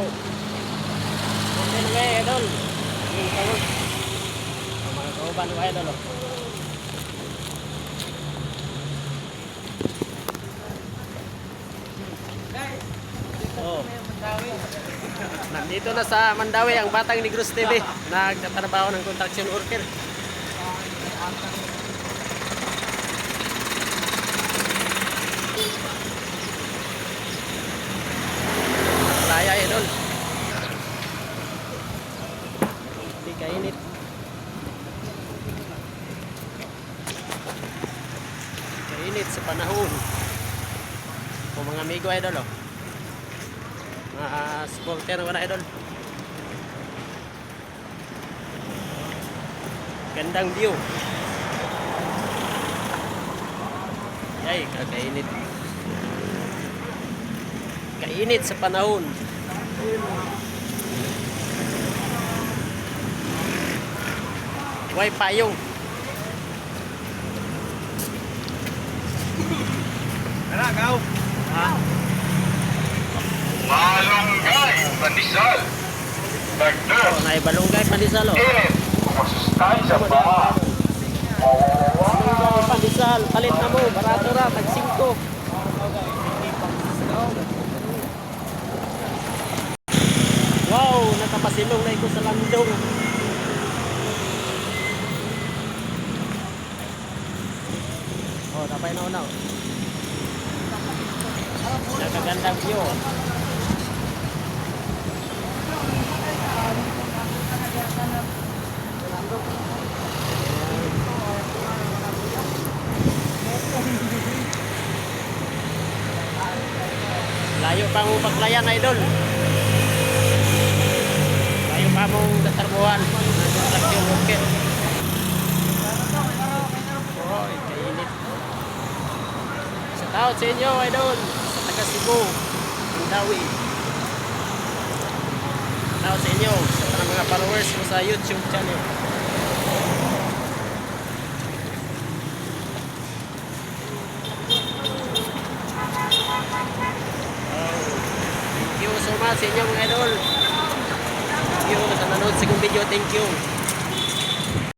Wow. Okay na mga idol. Yung tawag. Ang mga kauban mga idol. Oh. Nandito na sa Mandawi ang Batang Negros TV. Nagtatrabaho ng construction worker. Kainit. Kainit sa panahon. Kung mga amigo idol oh. Mga supporter mga idol. Gandang view. Ay, kakainit. Kainit sa panahon. Way payong. Tara, gaw. Ha? Malunggay, pandesal, dagdag, Oh, naibalunggay pandesal oh. init, masustansya pa. Malunggay pandesal, palit na mo, barato ra, tag 5. Wow, nakapasilong na ito sa landong. Oh, tapay na una. oh. Nakagandang view. Layo pa mo paglayan, idol. Layo pa mong datarbuhan. Construction worker. Oy, kainit. Sa inyo, idol. Sa taga Cebu, Mandawi. Tao sa inyo, sa tanang mga followers mo sa YouTube channel. Thank you so much sa inyo mga idol. Thank you sa nanood sa video. Thank you.